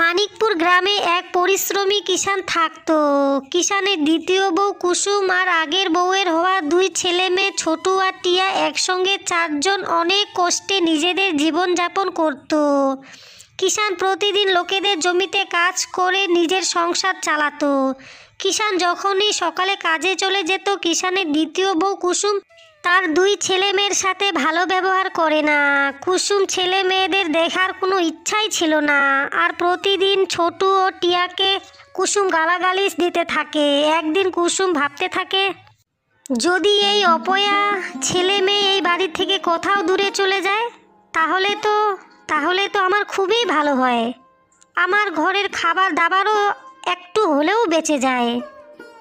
মানিকপুর গ্রামে এক পরিশ্রমী কিষান থাকতো। কিষানের দ্বিতীয় বউ কুসুম আর আগের বউয়ের হওয়া দুই ছেলে মেয়ে ছোটু আর টিয়া একসঙ্গে চারজন অনেক কষ্টে নিজেদের জীবনযাপন করত। কিষান প্রতিদিন লোকেদের জমিতে কাজ করে নিজের সংসার চালাতো। কিষান যখনই সকালে কাজে চলে যেত কিষানের দ্বিতীয় বউ কুসুম তার দুই ছেলে মেয়ের সাথে ভালো ব্যবহার করে না। কুসুম ছেলে মেয়েদের দেখার কোনো ইচ্ছাই ছিল না। আর প্রতিদিন ছোটু ও টিয়াকে কুসুম গালাগালিজ দিতে থাকে। একদিন কুসুম ভাবতে থাকে, যদি এই অপয়া ছেলে মেয়ে এই বাড়ি থেকে কোথাও দূরে চলে যায়, তাহলে তো তাহলে তো আমার খুবই ভালো হয়। আমার ঘরের খাবার দাবারও একটু হলেও বেঁচে যায়।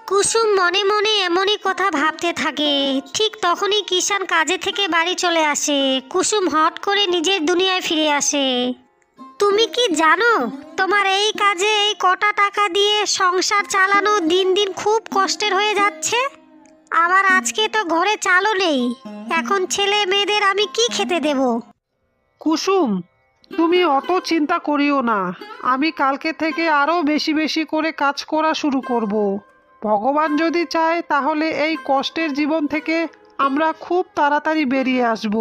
কুসুম মনে মনে এমনই কথা ভাবতে থাকে। ঠিক তখনই কিষান কাজে থেকে বাড়ি চলে আসে। কুসুম হট করে নিজের দুনিয়ায় ফিরে আসে। তুমি কি জানো, তোমার এই কাজে এই কটা টাকা দিয়ে সংসার চালানো দিন দিন খুব কষ্টের হয়ে যাচ্ছে? আবার আজকে তো ঘরে চালও নেই। এখন ছেলে মেয়েদের আমি কি খেতে দেব? কুসুম, তুমি অত চিন্তা করিও না। আমি কালকে থেকে আরও বেশি বেশি করে কাজ করা শুরু করব। ভগবান যদি চায় তাহলে এই কষ্টের জীবন থেকে আমরা খুব তাড়াতাড়ি বেরিয়ে আসব।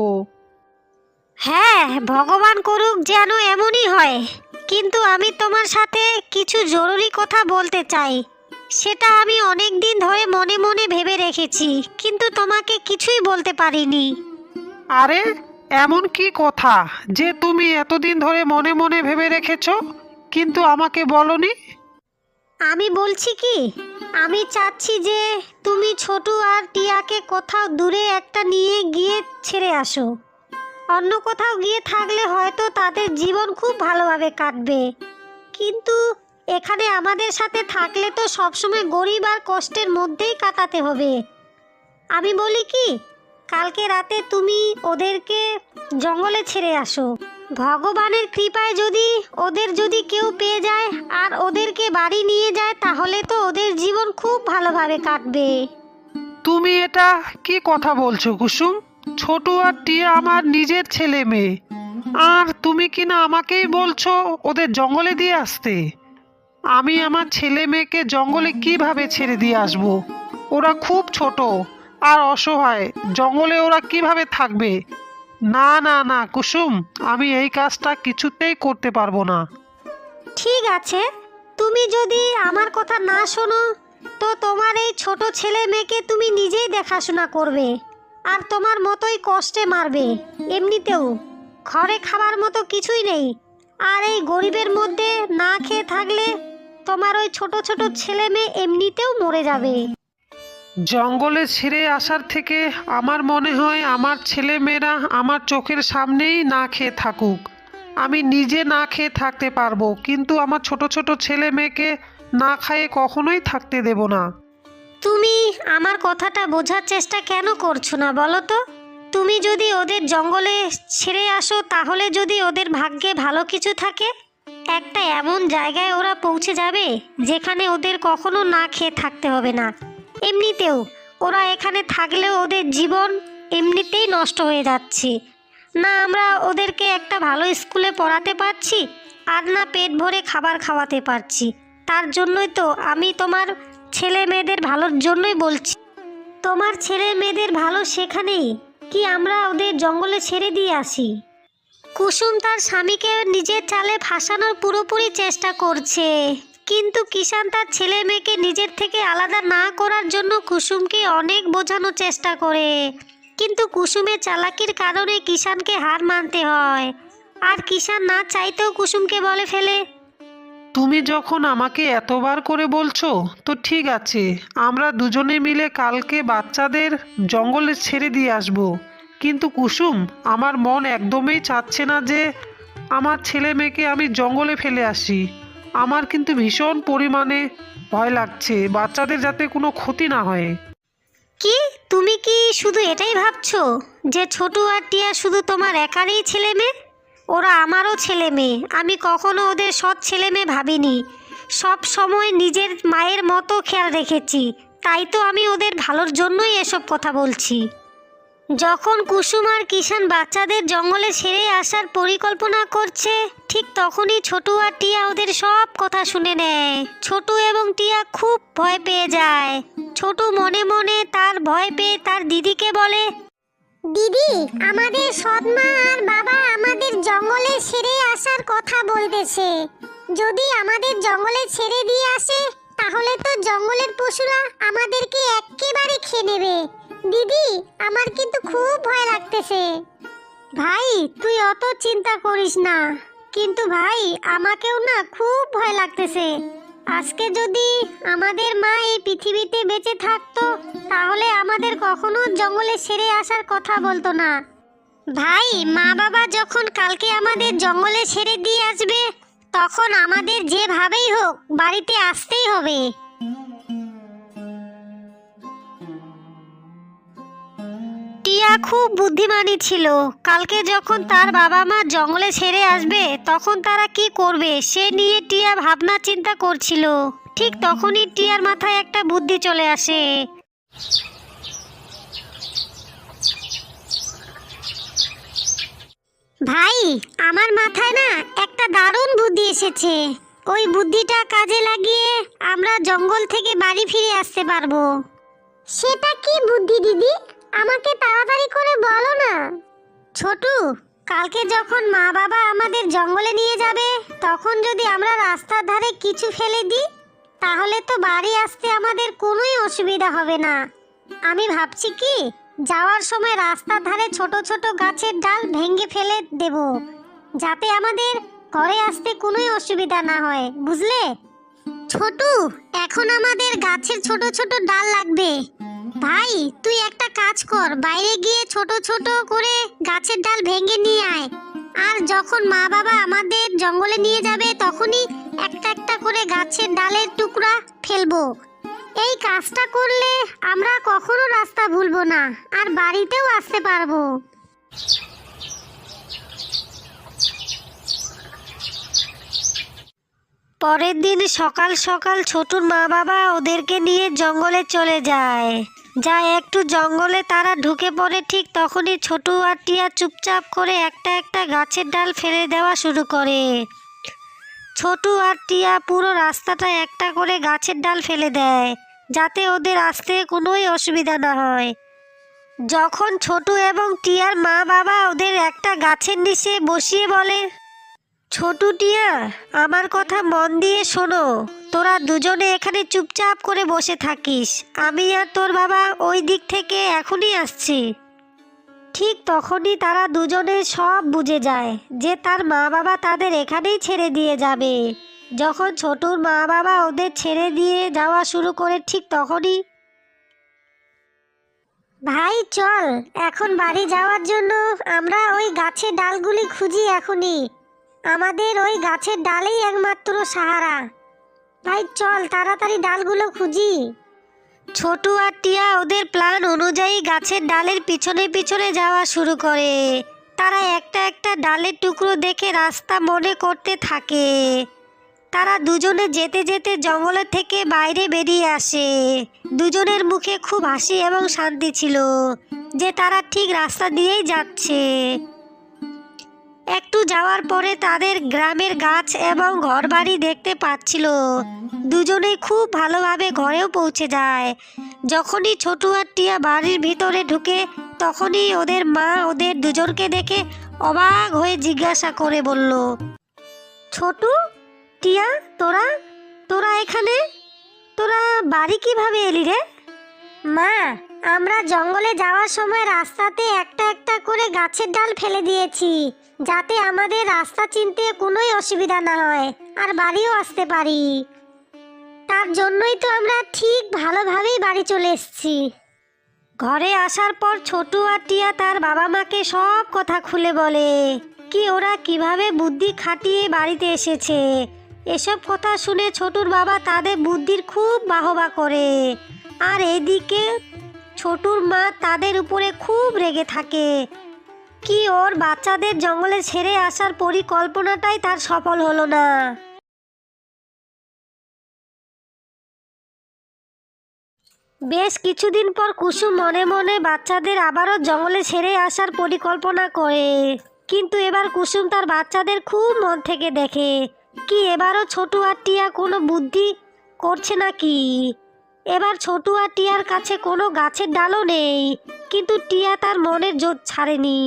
হ্যাঁ ভগবান করুক যেন এমনই হয়। কিন্তু আমি তোমার সাথে কিছু জরুরি কথা বলতে চাই। সেটা আমি অনেক দিন ধরে মনে মনে ভেবে রেখেছি কিন্তু তোমাকে কিছুই বলতে পারিনি। আরে এমন কি কথা যে তুমি এতদিন ধরে মনে মনে ভেবে রেখেছ কিন্তু আমাকে বলনি? আমি বলছি কি? আমি চাচ্ছি যে তুমি ছোটু আর টিয়াকে কোথাও দূরে একটা নিয়ে গিয়ে ছেড়ে আসো। অন্য কোথাও গিয়ে থাকলে হয়তো তাদের জীবন খুব ভালোভাবে কাটবে। কিন্তু এখানে আমাদের সাথে থাকলে তো সবসময় গরিব আর কষ্টের মধ্যেই কাটাতে হবে। আমি বলি কি, কালকে রাতে তুমি ওদেরকে জঙ্গলে ছেড়ে আসো। ভগবানের কৃপায় যদি ওদের যদি কেউ পেয়ে যায় আর ওদেরকে বাড়ি নিয়ে যায়, তাহলে তো ওদের জীবন খুব ভালোভাবে কাটবে। তুমি এটা কি কথা বলছো, কুসুম? ছোট আর টিয়া আমার নিজের ছেলে মেয়ে। আর তুমি কি না আমাকেই বলছো ওদের জঙ্গলে দিয়ে আসতে? আমি আমার ছেলে মেয়েকে জঙ্গলে কীভাবে ছেড়ে দিয়ে আসব? ওরা খুব ছোট, আর অসহায়। জঙ্গলে ওরা কীভাবে থাকবে? না না না, কুসুম, আমি এই কাজটা কিছুতেই করতে পারব না। ঠিক আছে, তুমি যদি আমার কথা না শোনো, তো তোমার এই ছোট ছেলে মেয়েকে তুমি নিজেই দেখাশোনা করবে, আর তোমার মতোই কষ্টে মারবে, এমনিতেও। ঘরে খাবার মতো কিছুই নেই, আর এই গরিবের মধ্যে না খেয়ে থাকলে তোমার ওই ছোট ছোট ছেলে মেয়ে এমনিতেও মরে যাবে। জঙ্গলে ছেড়ে আসার থেকে আমার মনে হয় আমার ছেলে মেয়েরা আমার চোখের সামনেই না খেয়ে থাকুক। আমি নিজে না খেয়ে থাকতে পারব, কিন্তু আমার ছোট ছোট ছেলে মেয়েকে না খাইয়ে কখনোই থাকতে দেব না। তুমি আমার কথাটা বোঝার চেষ্টা কেন করছ না বলো তো? তুমি যদি ওদের জঙ্গলে ছেড়ে আসো, তাহলে যদি ওদের ভাগ্যে ভালো কিছু থাকে, একটা এমন জায়গায় ওরা পৌঁছে যাবে যেখানে ওদের কখনো না খেয়ে থাকতে হবে না। এমনিতেও, ওরা এখানে থাকলেও ওদের জীবন এমনিতেই নষ্ট হয়ে যাচ্ছে। না, আমরা ওদেরকে একটা ভালো স্কুলে পড়াতে পারছি, আর না পেট ভরে খাবার খাওয়াতে পারছি। তার জন্যই তো আমি তোমার ছেলে মেয়েদের ভালোর জন্যই বলছি। তোমার ছেলে মেয়েদের ভালো সেখানেই কি আমরা ওদের জঙ্গলে ছেড়ে দিয়ে আসি? কুসুম তার স্বামীকে নিজের চালে ফাঁসানোর পুরোপুরি চেষ্টা করছে। কিন্তু কিষান তার ছেলে মেয়েকে নিজের থেকে আলাদা না করার জন্য কুসুমকে অনেক বোঝানোর চেষ্টা করে। কিন্তু কুসুমের চালাকির কারণে কিষানকে হার মানতে হয়। আর কিষান না চাইতেও কুসুমকে বলে ফেলে। তুমি যখন আমাকে এতবার করে বলছো, তো ঠিক আছে, আমরা দুজনে মিলে কালকে বাচ্চাদের জঙ্গলে ছেড়ে দিয়ে আসব। কিন্তু কুসুম, আমার মন একদমই চাচ্ছে না যে আমার ছেলে মেয়েকে আমি জঙ্গলে ফেলে আসি। আমার কিন্তু ভীষণ পরিমাণে ভয় লাগছে, বাচ্চাদের যাতে কোনো ক্ষতি না হয়। কি? তুমি কি শুধু এটাই ভাবছ যে ছোটু আর টিয়া শুধু তোমার একারই ছেলে মেয়ে? ওরা আমারও ছেলে মেয়ে, আমি কখনো ওদের সৎ ছেলে মেয়ে ভাবিনি। সব সময় নিজের মায়ের মতো খেয়াল রেখেছি, তাই তো আমি ওদের ভালোর জন্যই এসব কথা বলছি। যখন কুসুম আর কিষান বাচ্চাদের জঙ্গলে ছেড়ে আসার পরিকল্পনা করছে, ঠিক তখনই ছোটু আর টিয়া ওদের সব কথা শুনে নেয়। ছোটু এবং টিয়া খুব ভয় পেয়ে যায়। ছোটু মনে মনে তার ভয় পেয়ে তার দিদিকে বলে, দিদি, আমাদের সৎমা আর বাবা আমাদের জঙ্গলে ছেড়ে আসার কথা বলতেছে। যদি আমাদের জঙ্গলে ছেড়ে দিয়ে আসে তাহলে তো জঙ্গলের পশুরা আমাদেরকে একেবারে খেয়ে নেবে। দিদি, আমার কিন্তু খুব ভয় লাগতেছে। ভাই, তুই অত চিন্তা করিস না। কিন্তু ভাই, আমাকেও না খুব ভয় লাগতেছে। আজকে যদি আমাদের মা এই পৃথিবীতে বেঁচে থাকতো, তাহলে আমাদের কখনো জঙ্গলে সেরে আসার কথা বলতো না। ভাই মা বাবা যখন কালকে আমাদের জঙ্গলে ছেড়ে দিয়ে আসবে তখন আমাদের যেভাবেই হোক বাড়িতে আসতেই হবে। টিয়া খুব বুদ্ধিমানী ছিল। কালকে যখন তার বাবা মা জঙ্গলে ছেড়ে আসবে, তখন তারা কি করবে সে নিয়ে টিয়া ভাবনা চিন্তা করছিল। ঠিক তখনই টিয়ার মাথায় একটা বুদ্ধি চলে আসে। ভাই আমার মাথায় না একটা দারুণ বুদ্ধি এসেছে। ওই বুদ্ধিটা কাজে লাগিয়ে আমরা জঙ্গল থেকে বাড়ি ফিরে আসতে পারব। সেটা কি বুদ্ধি দিদি? আমাকে তাড়াতাড়ি করে বলো না। ছোটু কালকে যখন মা বাবা আমাদের জঙ্গলে নিয়ে যাবে তখন যদি আমরা রাস্তার ধারে কিছু ফেলে দিই তাহলে তো বাড়ি আসতে আমাদের কোনোই অসুবিধা হবে না। আমি ভাবছি কি যাওয়ার সময় রাস্তার ধারে ছোট ছোট গাছের ডাল ভেঙে ফেলে দেব, যাতে আমাদের ঘরে আসতে কোনোই অসুবিধা না হয়, বুঝলে? ছোটু, এখন আমাদের গাছের ছোট ছোট ডাল লাগবে। ভাই, তুই একটা কাজ কর, বাইরে গিয়ে ছোট ছোট করে গাছের ডাল ভেঙে নিয়ে আয়। আর যখন মা বাবা আমাদের জঙ্গলে নিয়ে যাবে, তখনই একটা একটা করে গাছের ডালের টুকরা ফেলব। এই কাজটা করলে আমরা কখনো রাস্তা ভুলবো না, আর বাড়িতেও আসতে পারব। পরের দিন সকাল সকাল ছোটুর মা বাবা ওদেরকে নিয়ে জঙ্গলে চলে যায়। যা একটু জঙ্গলে তারা ঢুকে পড়ে ঠিক তখনই ছোটু আর টিয়া চুপচাপ করে একটা একটা গাছের ডাল ফেলে দেওয়া শুরু করে। ছোটু আর টিয়া পুরো রাস্তাটা একটা করে গাছের ডাল ফেলে দেয়, যাতে ওদের আসতে কোনোই অসুবিধা না হয়। যখন ছোটু এবং টিয়ার মা বাবা ওদের একটা গাছের নিচে বসিয়ে বলে, ছোটু টিয়া, আমার কথা মন দিয়ে শোনো। তোরা দুজনে এখানে চুপচাপ করে বসে থাকিস। আমি আর তোর বাবা ওই দিক থেকে এখনই আসছি। ঠিক তখনই তারা দুজনে সব বুঝে যায় যে তার মা বাবা তাদের এখানেই ছেড়ে দিয়ে যাবে। যখন ছোটুর মা বাবা ওদের ছেড়ে দিয়ে যাওয়া শুরু করে ঠিক তখনই ভাই, চল, এখন বাড়ি যাওয়ার জন্য আমরা ওই গাছের ডালগুলি খুঁজি এখনই। আমাদের ওই গাছের ডালেই একমাত্র সাহারা। ভাই, চল, তাড়াতাড়ি ডালগুলো খুঁজি। ছোটু আর টিয়া ওদের প্ল্যান অনুযায়ী গাছের ডালের পিছনে পিছনে যাওয়া শুরু করে। তারা একটা একটা ডালের টুকরো দেখে রাস্তা মনে করতে থাকে। তারা দুজনে যেতে যেতে জঙ্গলের থেকে বাইরে বেরিয়ে আসে। দুজনের মুখে খুব হাসি এবং শান্তি ছিল যে তারা ঠিক রাস্তা দিয়েই যাচ্ছে। একটু যাওয়ার পরে তাদের গ্রামের গাছ এবং ঘরবাড়ি দেখতে পাচ্ছিল। দুজনেই খুব ভালোভাবে ঘরেও পৌঁছে যায়। যখনই ছোটু আর টিয়া বাড়ির ভিতরে ঢুকে, তখনই ওদের মা ওদের দুজনকে দেখে অবাক হয়ে জিজ্ঞাসা করে বলল, ছোটু, টিয়া, তোরা? তোরা এখানে? তোরা বাড়ি কীভাবে এলি রে? মা আমরা জঙ্গলে যাওয়ার সময় রাস্তাতে একটা একটা করে গাছের ডাল ফেলে দিয়েছি, যাতে আমাদের রাস্তা চিনতে কোনোই অসুবিধা না হয় আর বাড়িও আসতে পারি। তার জন্যই তো আমরা ঠিক ভালোভাবেই বাড়ি চলে এসেছি। ঘরে আসার পর ছোটু আর টিয়া তার বাবা মাকে সব কথা খুলে বলে, কি ওরা কীভাবে বুদ্ধি খাটিয়ে বাড়িতে এসেছে? এসব কথা শুনে ছোটুর বাবা তাদের বুদ্ধির খুব বাহবা করে। আর এদিকে ছোটুর মা তাদের উপরে খুব রেগে থাকে। কি ওর বাচ্চাদের জঙ্গলে ছেড়ে আসার পরিকল্পনাটাই তার সফল হলো না। বেশ কিছুদিন পর কুসুম মনে মনে বাচ্চাদের আবারও জঙ্গলে ছেড়ে আসার পরিকল্পনা করে। কিন্তু এবার কুসুম তার বাচ্চাদের খুব মন থেকে দেখে, কি এবারও ছোটু আর টিয়া কোনো বুদ্ধি করছে নাকি? এবার ছোটু আর টিয়ার কাছে কোনো গাছের ডালও নেই, কিন্তু টিয়া তার মনের জোর ছাড়েনি।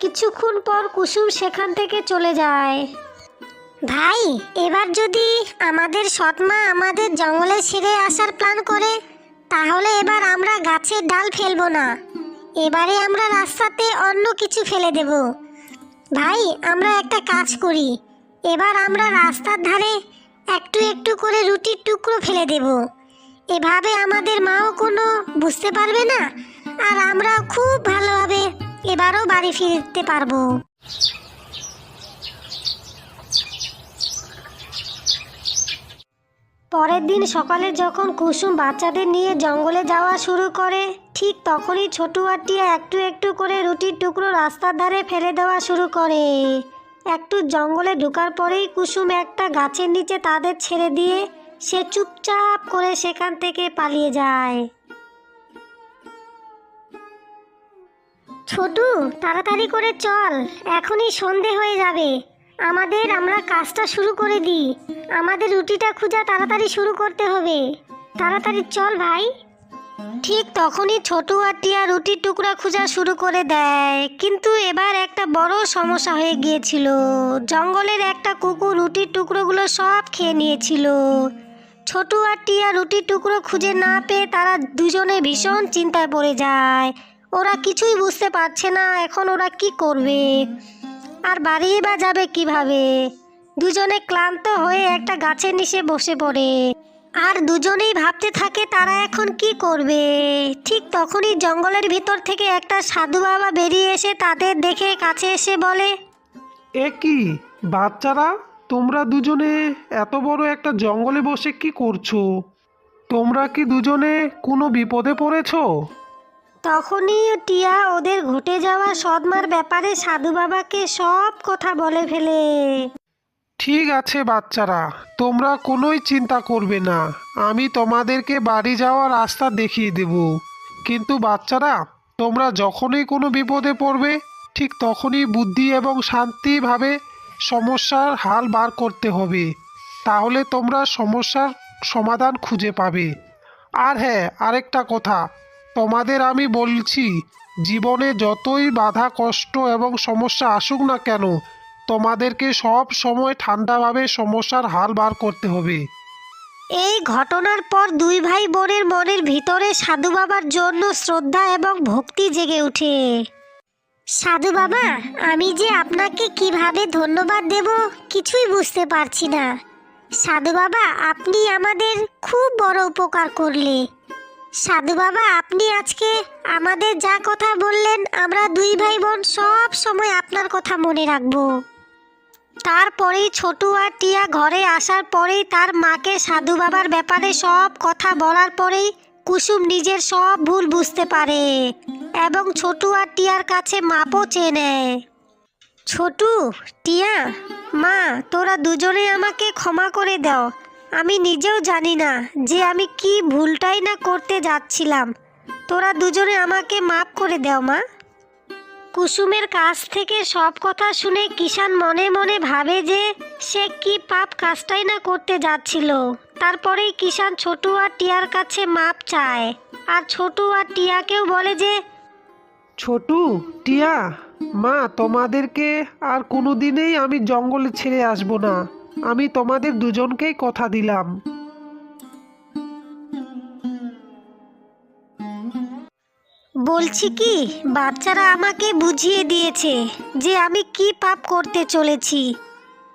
কিছুক্ষণ পর কুসুম সেখান থেকে চলে যায়। ভাই, এবার যদি আমাদের সৎমা আমাদের জঙ্গলে ছেড়ে আসার প্ল্যান করে, তাহলে এবার আমরা গাছের ডাল ফেলব না। এবারে আমরা রাস্তাতে অন্য কিছু ফেলে দেব। ভাই, আমরা একটা কাজ করি। এবার আমরা রাস্তার ধারে একটু একটু করে রুটির টুকরো ফেলে দেব। এভাবে আমাদের মাও কোনো বুঝতে পারবে না, আর আমরা খুব ভালোভাবে এবারও বাড়ি ফিরতে পারব। পরের দিন সকালে যখন কুসুম বাচ্চাদের নিয়ে জঙ্গলে যাওয়া শুরু করে, ঠিক তখনই ছোটু আর টিয়া একটু একটু করে রুটির টুকরো রাস্তার ধারে ফেলে দেওয়া শুরু করে। একটু জঙ্গলে ঢোকার পরেই কুসুম একটা গাছের নিচে তাদের ছেড়ে দিয়ে সে চুপচাপ করে সেখান থেকে পালিয়ে যায়। ছোটু, তাড়াতাড়ি করে চল, এখনই সন্ধে হয়ে যাবে। আমাদের আমরা কাজটা শুরু করে দিই। আমাদের রুটিটা খুঁজা তাড়াতাড়ি শুরু করতে হবে। তাড়াতাড়ি চল ভাই। ঠিক তখনই ছোটু আর টিয়া রুটির টুকরা খোঁজা শুরু করে দেয়। কিন্তু এবার একটা বড় সমস্যা হয়ে গিয়েছিল। জঙ্গলের একটা কুকুর রুটির টুকরোগুলো সব খেয়ে নিয়েছিল। ছোটু আর রুটির টুকরো খুঁজে না পেয়ে তারা দুজনে ভীষণ চিন্তায় পড়ে যায়। ওরা কিছুই বুঝতে পারছে না, এখন ওরা কি করবে? আর বাড়িয়ে বা যাবে কীভাবে? দুজনে ক্লান্ত হয়ে একটা গাছের নিচে বসে পড়ে। আর দুজনেই ভাবতে থাকে তারা এখন কি করবে? ঠিক তখনই জঙ্গলের ভিতর থেকে একটা সাধু বাবা বেরিয়ে এসে তাদের দেখে কাছে এসে বলে, এ কি, বাচ্চারা? তোমরা দুজনে এত বড় একটা জঙ্গলে বসে কি করছ? তোমরা কি দুজনে কোনো বিপদে পড়েছো? তখনই টিয়া ওদের ঘটে যাওয়া সদমার ব্যাপারে সাধু বাবাকে সব কথা বলে ফেলে। ঠিক আছে বাচ্চারা তোমরা কোনোই চিন্তা করবে না। আমি তোমাদেরকে বাড়ি যাওয়ার রাস্তা দেখিয়ে দেব। কিন্তু বাচ্চারা তোমরা যখনই কোনো বিপদে পড়বে ঠিক তখনই বুদ্ধি এবং শান্তিভাবে সমস্যার হাল বার করতে হবে। তাহলে তোমরা সমস্যার সমাধান খুঁজে পাবে। আর হ্যাঁ আরেকটা কথা। তোমাদের আমি বলছি, জীবনে যতই বাধা, কষ্ট এবং সমস্যা আসুক না কেন, তোমাদেরকে সব সময় ঠান্ডাভাবে সমস্যার হাল বার করতে হবে। এই ঘটনার পর দুই ভাই বোনের মনের ভিতরে সাধু বাবার জন্য শ্রদ্ধা এবং ভক্তি জেগে ওঠে। সাধু বাবা, আমি যে আপনাকে কীভাবে ধন্যবাদ দেব কিছুই বুঝতে পারছি না। সাধু বাবা, আপনি আমাদের খুব বড় উপকার করলে। সাধু বাবা, আপনি আজকে আমাদের যা কথা বললেন, আমরা দুই ভাই বোন সব সময় আপনার কথা মনে রাখব। তারপরেই ছোটু আর টিয়া ঘরে আসার পরেই তার মাকে সাধু বাবার ব্যাপারে সব কথা বলার পরেই কুসুম নিজের সব ভুল বুঝতে পারে। এবং ছোটু আর টিয়ার কাছে মাপও চেয়ে নেয় ছোটু, টিয়া, মা, তোরা দুজনে আমাকে ক্ষমা করে দাও। আমি নিজেও জানি না যে আমি কি ভুলটাই না করতে যাচ্ছিলাম। তোরা দুজনে আমাকে মাপ করে দাও, মা। কুসুমের কাছ থেকে সব কথা শুনে কিষান মনে মনে ভাবে যে সে কি পাপ কাজটাই না করতে যাচ্ছিল। তারপরেই কিষান ছোটু আর টিয়ার কাছে মাপ চায়। আর ছোটু আর টিয়াকেও বলে যে ছোটু, টিয়া, মা, তোমাদেরকে আর কোনো দিনেই আমি জঙ্গলে ছেড়ে আসব না। আমি তোমাদের দুজনকেই কথা দিলাম। বলছি কি, বাচ্চারা আমাকে বুঝিয়ে দিয়েছে যে আমি কি পাপ করতে চলেছি।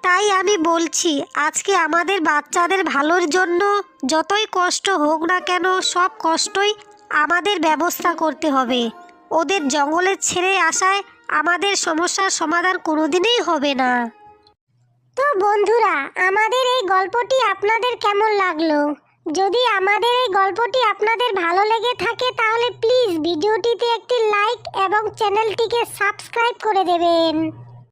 তাই আমি বলছি, আজকে আমাদের বাচ্চাদের ভালোর জন্য যতই কষ্ট হোক না কেন, সব কষ্টই আমাদের ব্যবস্থা করতে হবে। ওদের জঙ্গলে ছেড়ে আসায় আমাদের সমস্যার সমাধান কোনোদিনই হবে না। তো বন্ধুরা, আমাদের এই গল্পটি আপনাদের কেমন লাগল? যদি আমাদের এই গল্পটি আপনাদের ভালো লেগে থাকে, তাহলে প্লিজ ভিডিওটিতে একটি লাইক এবং চ্যানেলটিকে সাবস্ক্রাইব করে দেবেন।